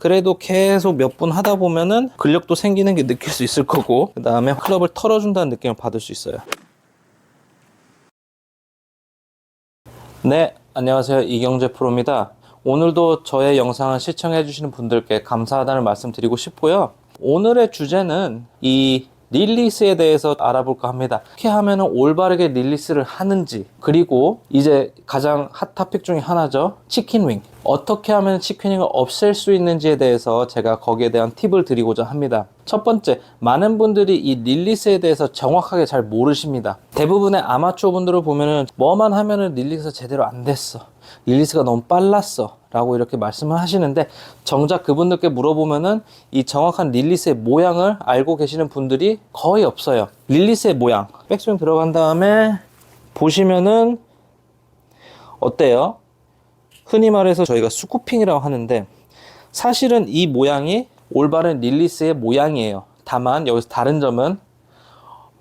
그래도 계속 몇 분 하다 보면은 근력도 생기는 게 느낄 수 있을 거고 그 다음에 클럽을 털어준다는 느낌을 받을 수 있어요. 네, 안녕하세요. 이경재 프로입니다. 오늘도 저의 영상을 시청해 주시는 분들께 감사하다는 말씀 드리고 싶고요. 오늘의 주제는 이 릴리스에 대해서 알아볼까 합니다. 어떻게 하면 올바르게 릴리스를 하는지, 그리고 이제 가장 핫 토픽 중에 하나죠. 치킨윙. 어떻게 하면 치킨윙을 없앨 수 있는지에 대해서 제가 거기에 대한 팁을 드리고자 합니다. 첫 번째, 많은 분들이 이 릴리스에 대해서 정확하게 잘 모르십니다. 대부분의 아마추어 분들을 보면은 뭐만 하면은 릴리스가 제대로 안 됐어. 릴리스가 너무 빨랐어. 라고 이렇게 말씀을 하시는데 정작 그분들께 물어보면은 이 정확한 릴리스의 모양을 알고 계시는 분들이 거의 없어요. 릴리스의 모양. 백스윙 들어간 다음에 보시면은 어때요? 흔히 말해서 저희가 스쿠핑이라고 하는데 사실은 이 모양이 올바른 릴리스의 모양이에요. 다만 여기서 다른 점은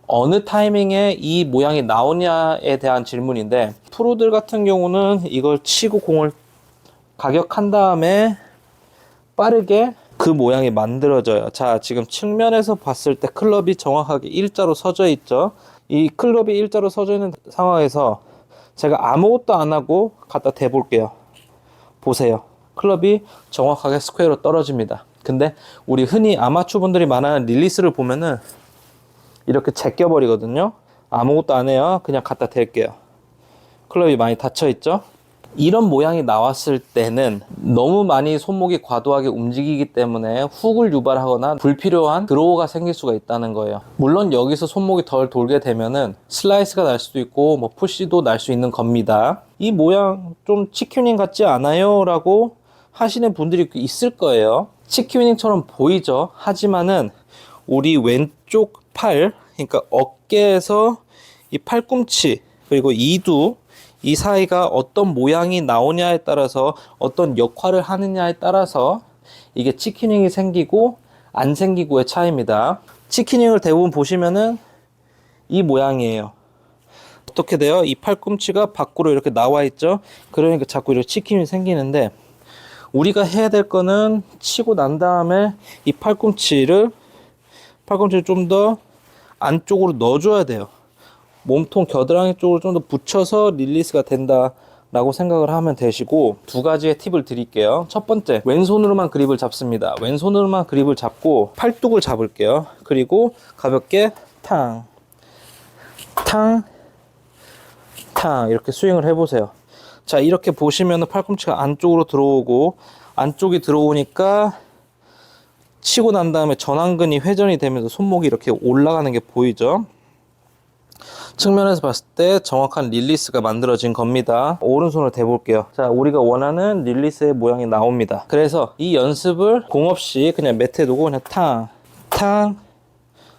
어느 타이밍에 이 모양이 나오냐에 대한 질문인데 프로들 같은 경우는 이걸 치고 공을 가격한 다음에 빠르게 그 모양이 만들어져요. 자, 지금 측면에서 봤을 때 클럽이 정확하게 일자로 서져 있죠. 이 클럽이 일자로 서져 있는 상황에서 제가 아무것도 안 하고 갖다 대볼게요. 보세요. 클럽이 정확하게 스퀘어로 떨어집니다. 근데 우리 흔히 아마추어 분들이 말하는 릴리스를 보면은 이렇게 제껴버리거든요. 아무것도 안 해요. 그냥 갖다 댈게요. 클럽이 많이 닫혀 있죠. 이런 모양이 나왔을 때는 너무 많이 손목이 과도하게 움직이기 때문에 훅을 유발하거나 불필요한 드로우가 생길 수가 있다는 거예요. 물론 여기서 손목이 덜 돌게 되면은 슬라이스가 날 수도 있고 뭐 푸시도 날 수 있는 겁니다. 이 모양 좀 치큐닝 같지 않아요? 라고 하시는 분들이 있을 거예요. 치큐닝처럼 보이죠? 하지만은 우리 왼쪽 팔, 그러니까 어깨에서 이 팔꿈치 그리고 이두 이 사이가 어떤 모양이 나오냐에 따라서 어떤 역할을 하느냐에 따라서 이게 치킨윙이 생기고 안 생기고의 차이입니다. 치킨윙을 대부분 보시면은 이 모양이에요. 어떻게 돼요? 이 팔꿈치가 밖으로 이렇게 나와 있죠. 그러니까 자꾸 이렇게 치킨이 생기는데 우리가 해야 될 거는 치고 난 다음에 이 팔꿈치를 팔꿈치를 좀 더 안쪽으로 넣어줘야 돼요. 몸통 겨드랑이 쪽으로 좀 더 붙여서 릴리스가 된다 라고 생각을 하면 되시고 두 가지의 팁을 드릴게요. 첫 번째, 왼손으로만 그립을 잡습니다. 왼손으로만 그립을 잡고 팔뚝을 잡을게요. 그리고 가볍게 탕, 탕, 탕 이렇게 스윙을 해보세요. 자, 이렇게 보시면 팔꿈치가 안쪽으로 들어오고 안쪽이 들어오니까 치고 난 다음에 전완근이 회전이 되면서 손목이 이렇게 올라가는 게 보이죠? 측면에서 봤을 때 정확한 릴리스가 만들어진 겁니다. 오른손을 대볼게요. 자, 우리가 원하는 릴리스의 모양이 나옵니다. 그래서 이 연습을 공 없이 그냥 매트에 두고 그냥 탕, 탕,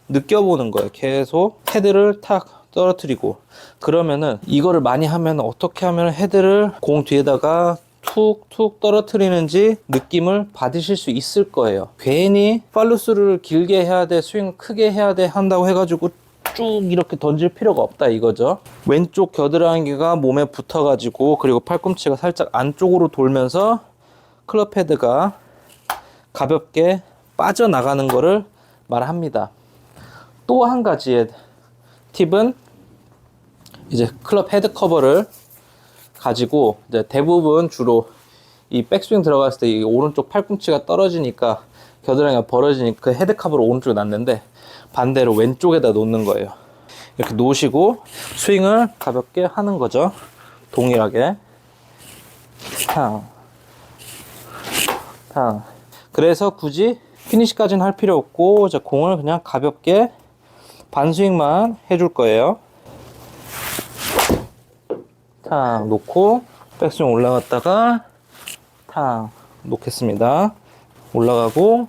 느껴보는 거예요. 계속 헤드를 탁 떨어뜨리고. 그러면은 이거를 많이 하면 어떻게 하면 헤드를 공 뒤에다가 툭툭 떨어뜨리는지 느낌을 받으실 수 있을 거예요. 괜히 팔로스를 길게 해야 돼, 스윙 크게 해야 돼 한다고 해가지고 쭉 이렇게 던질 필요가 없다 이거죠. 왼쪽 겨드랑이가 몸에 붙어가지고 그리고 팔꿈치가 살짝 안쪽으로 돌면서 클럽 헤드가 가볍게 빠져나가는 거를 말합니다. 또 한 가지의 팁은 이제 클럽 헤드 커버를 가지고 이제 대부분 주로 이 백스윙 들어갔을 때 이 오른쪽 팔꿈치가 떨어지니까 겨드랑이가 벌어지니까 그 헤드 커버를 오른쪽에 놨는데 반대로 왼쪽에다 놓는 거예요. 이렇게 놓으시고 스윙을 가볍게 하는 거죠. 동일하게. 탕. 탕. 그래서 굳이 피니시까지는 할 필요 없고 이제 공을 그냥 가볍게 반스윙만 해줄 거예요. 탕 놓고 백스윙 올라갔다가 탕 놓겠습니다. 올라가고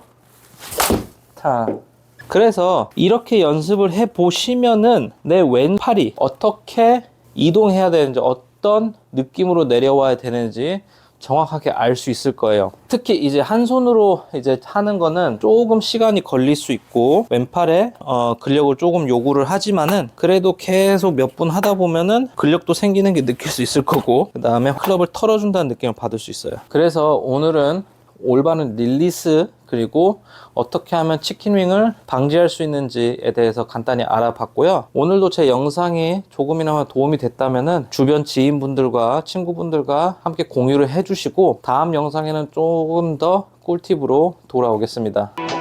탕 그래서 이렇게 연습을 해 보시면은 내 왼팔이 어떻게 이동해야 되는지 어떤 느낌으로 내려와야 되는지 정확하게 알 수 있을 거예요. 특히 이제 한 손으로 이제 하는 거는 조금 시간이 걸릴 수 있고 왼팔에 어, 근력을 조금 요구를 하지만은 그래도 계속 몇 분 하다 보면은 근력도 생기는 게 느낄 수 있을 거고 그 다음에 클럽을 털어준다는 느낌을 받을 수 있어요. 그래서 오늘은 올바른 릴리스 그리고 어떻게 하면 치킨윙을 방지할 수 있는지에 대해서 간단히 알아봤고요. 오늘도 제 영상이 조금이나마 도움이 됐다면 주변 지인분들과 친구분들과 함께 공유를 해주시고 다음 영상에는 조금 더 꿀팁으로 돌아오겠습니다.